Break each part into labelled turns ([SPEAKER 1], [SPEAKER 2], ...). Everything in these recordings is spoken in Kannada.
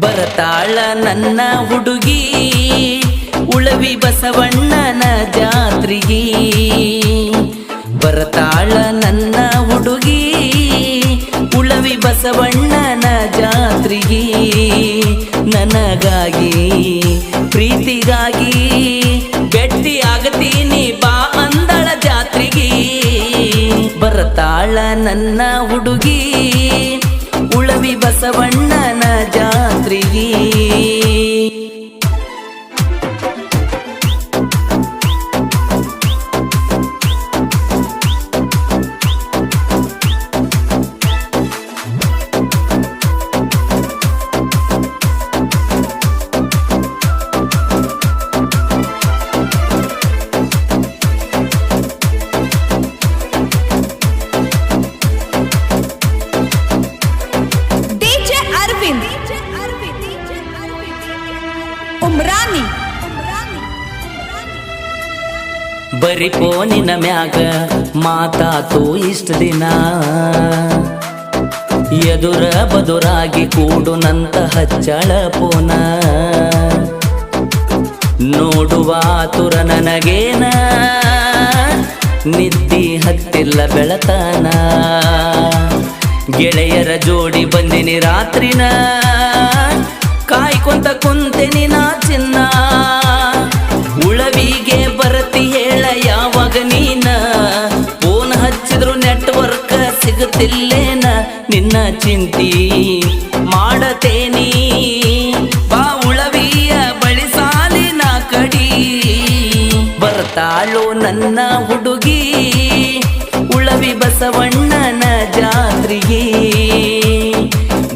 [SPEAKER 1] ಬರತಾಳ ನನ್ನ ಹುಡುಗಿ, ಉಳವಿ ಬಸವಣ್ಣನ ಜಾತ್ರಿಗಿ. ಬರತಾಳ ನನ್ನ ಹುಡುಗಿ, ಉಳವಿ ಬಸವಣ್ಣನ ಜಾತ್ರಿಗಿ. ನನಗಾಗಿ, ಪ್ರೀತಿಗಾಗಿ ಬೆಟ್ಟಿ ಆಗತೀನಿ ಬಾ ಅಂದಳ ಜಾತ್ರಿಗಿ. ಬರತಾಳ ನನ್ನ ಹುಡುಗಿ, ಉಳವಿ ಬಸವಣ್ಣನ ಜಾತ್ರಿಗಿ ಬರಿ ಫೋನಿನ ಮ್ಯಾಗ ಮಾತಾತು ಇಷ್ಟ ದಿನ. ಎದುರ ಬದುರಾಗಿ ಕೂಡು ನಂತ ಹಚ್ಚಳ ಪೋನ. ನೋಡುವ ತುರ ನನಗೇನ? ನಿದ್ದಿ ಹತ್ತಿಲ್ಲ ಬೆಳತನ. ಗೆಳೆಯರ ಜೋಡಿ ಬಂದಿನಿ ರಾತ್ರಿನ. ಕಾಯ್ಕೊಂತ ಕುಂತೆನಿ ನಾ ಚಿನ್ನ. ಉಳವಿಗೆ ಬರತಿ ಸಿಗುತ್ತಿಲ್ಲೇನ ನಿನ್ನ ಚಿಂತಿ? ಮಾಡತೇನಿ. ಬಾ ಉಳವಿಯ ಬಳಿ ಸಾಲಿನ ಕಡಿ. ಬರ್ತಾಳೋ ನನ್ನ ಹುಡುಗಿ, ಉಳವಿ ಬಸವಣ್ಣನ ಜಾತ್ರಿಗಿ.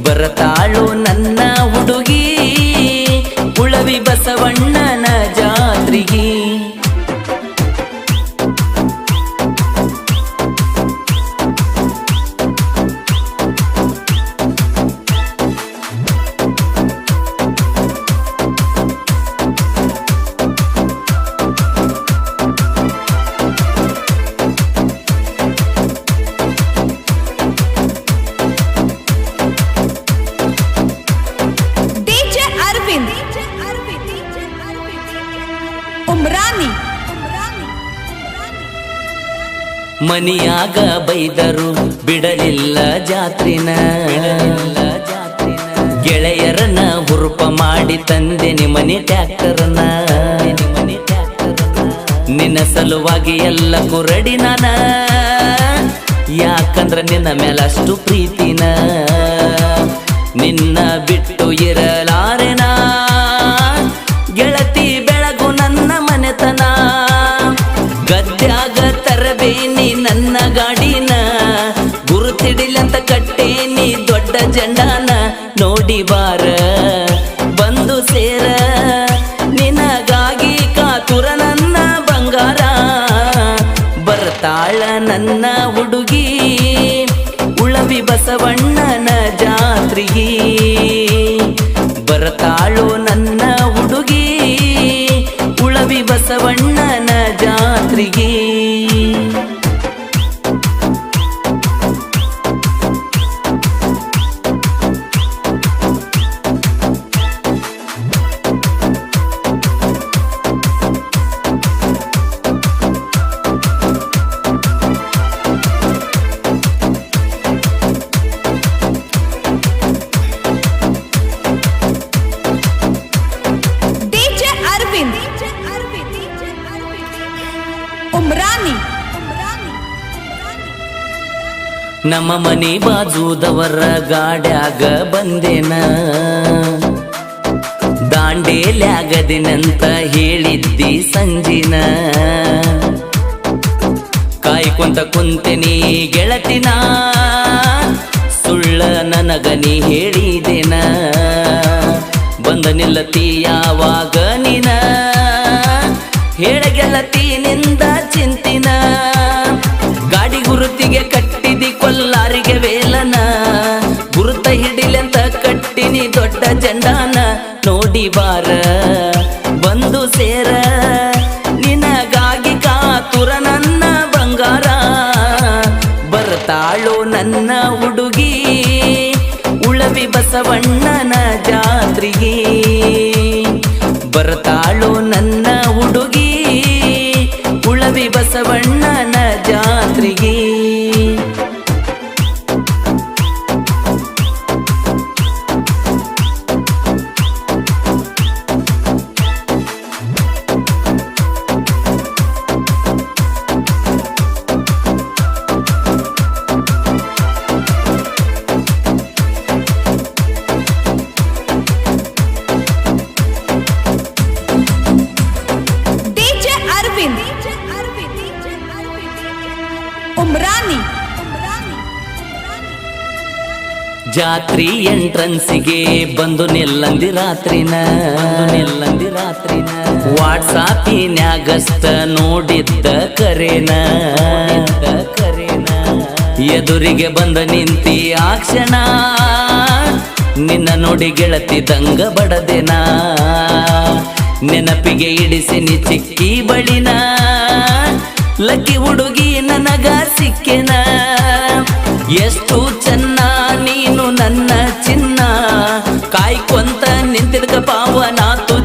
[SPEAKER 1] ಬರ್ತಾಳು ನನ್ನ ಮನಿಯಾಗ ಬೈದರು ಬಿಡಲಿಲ್ಲ ಜಾತ್ರಿನ. ಗೆಳೆಯರನ್ನ ಹುರುಪ ಮಾಡಿ ತಂದೆ ಮನಿ ಟ್ಯಾಕ್ಟರ್ನ ನಿನ್ನ ಸಲುವಾಗಿ ಎಲ್ಲ ಕುರಡಿ ನಾನ. ಯಾಕಂದ್ರ ನಿನ್ನ ಮೇಲಷ್ಟು ಪ್ರೀತಿನ. ನಿನ್ನ ಬಿಟ್ಟು ಇರಲಾರೆನ ಗದ್ಯಾಗ ತರಬೇನಿ ನನ್ನ ಗಾಡಿನ. ಗುರುತಿಡಿಲಂತ ಕಟ್ಟೇನಿ ದೊಡ್ಡ ಜಂಡಾನ. ನೋಡಿ ಬಾರ, ಬಂದು ಸೇರ. ನಿನಗಾಗಿ ಕಾತುರ ನನ್ನ ಬಂಗಾರ. ಬರ್ತಾಳ ನನ್ನ ಹುಡುಗಿ, ಉಳವಿ ಬಸವಣ್ಣನ ಜಾತ್ರಿಗಿ. ಬರ್ತಾಳು ನನ್ನ ಹುಡುಗಿ, ಉಳವಿ ಬಸವಣ್ಣನ ಜಾತ್ರಿಗಿ ನಮ್ಮ ಮನೆ ಬಾಜುದವರ ಗಾಡ್ಯಾಗ ಬಂದೇನ. ದಾಂಡೇಲ್ಯಾಗದಿನಂತ ಹೇಳಿದ್ದಿ ಸಂಜಿನ. ಕಾಯ್ಕೊಂತ ಕುಂತೆನಿ ಗೆಳತಿನ. ಸುಳ್ಳ ನನಗನಿ ಹೇಳಿದೆನ. ಬಂದ ನಿಲ್ಲತಿ ಹಿಡಿಲೆಂತ ಕಟ್ಟಿನಿ ದೊಡ್ಡ ಜಂಡಾನ ನೋಡಿ ಬಾರ. ಬಂದು ಸೇರ, ನಿನಗಾಗಿ ಕಾತುರ ನನ್ನ ಬಂಗಾರ. ಬರ್ತಾಳು ನನ್ನ ಹುಡುಗಿ, ಉಳವಿ ಬಸವಣ್ಣನ ಜಾತ್ರೆ ಜಾತ್ರೆಗೆ. ಜಾತ್ರಿ ಎಂಟ್ರನ್ಸಿಗೆ ಬಂದು ನಿಲ್ಲಂದಿ ರಾತ್ರಿನ. ನಿಲ್ಲಂದಿ ರಾತ್ರಿನ. ವಾಟ್ಸಾಪಿನ್ಯಾಗಸ್ತ ನೋಡಿದ್ದ ಕರೆನ. ಕರೆನ ಕರೇನ. ಎದುರಿಗೆ ಬಂದ ನಿಂತಿ ಆ ಕ್ಷಣ. ನಿನ್ನ ನೋಡಿ ಗೆಳತಿ ದಂಗ ಬಡದೆನ. ನೆನಪಿಗೆ ಇಡಿಸಿ ನಿ ಚಿಕ್ಕಿ ಬಳಿನ. ಲಕ್ಕಿ ಹುಡುಗಿ ನನಗ ಸಿಕ್ಕೆನ. ಎಷ್ಟು ಚೆನ್ನ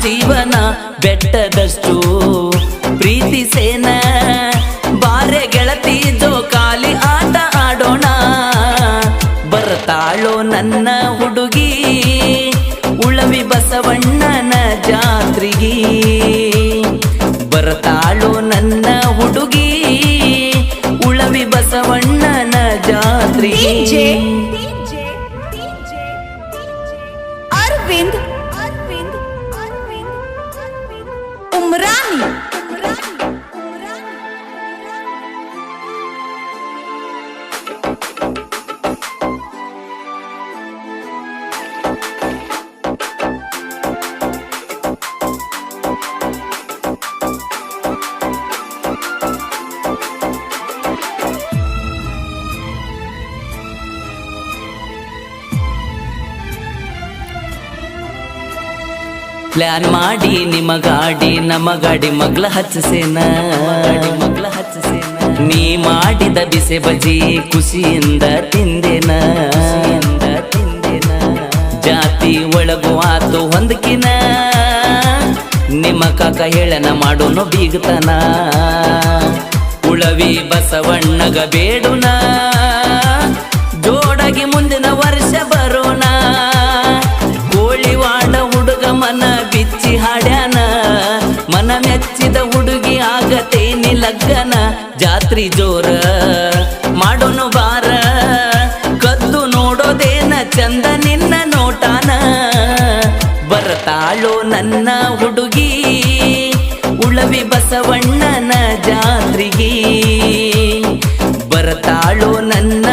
[SPEAKER 1] ಜೀವನ ಬೆಟ್ಟದಷ್ಟು ಪ್ರೀತಿ ಸೇನ. ಬಾರೆ ಗೆಳತಿ ಜೋಕಾಲಿ ಆಟ ಆಡೋಣ. ಬರ್ತಾಳೋ ನನ್ನ ಹುಡುಗಿ, ಉಳವಿ ಬಸವಣ್ಣನ ಜಾತ್ರೆಗೆ. ಬರ್ತಾಳೋ ನನ್ನ ಹುಡುಗಿ ಪ್ಲಾನ್ ಮಾಡಿ ನಿಮ್ಮ ಗಾಡಿ ನಮ್ಮ ಗಾಡಿ ಮಗ್ಲ ಹಚ್ಚಸೇನ ಮಗ್ಲ ಹಚ್ಚಸೇನ? ನೀ ಮಾಡಿದ ಬಿಸೆ ಬಜಿ ಖುಷಿಯಿಂದ ತಿಂದೆನ? ಜಾತಿ ಒಳಗು ಆತು ಹೊಂದಕಿನ? ನಿಮ್ಮ ಕಾಕ ಹೇಳನ ಮಾಡೋನು ಬೀಗತನ? ಉಳವಿ ಬಸವಣ್ಣಗ ಬೇಡುನ? ಜೋಡಾಗಿ ಮುಂದಿನ ಲಗ್ಗನ ಜಾತ್ರಿ ಜೋರ ಮಾಡೋನು ಬಾರ ಕದ್ದು ನೋಡೋದೇನ ಚಂದ ನಿನ್ನ ನೋಟಾನ. ಬರತಾಳೋ ನನ್ನ ಹುಡುಗಿ, ಉಳವಿ ಬಸವಣ್ಣನ ಜಾತ್ರಿಗೆ. ಬರತಾಳೋ ನನ್ನ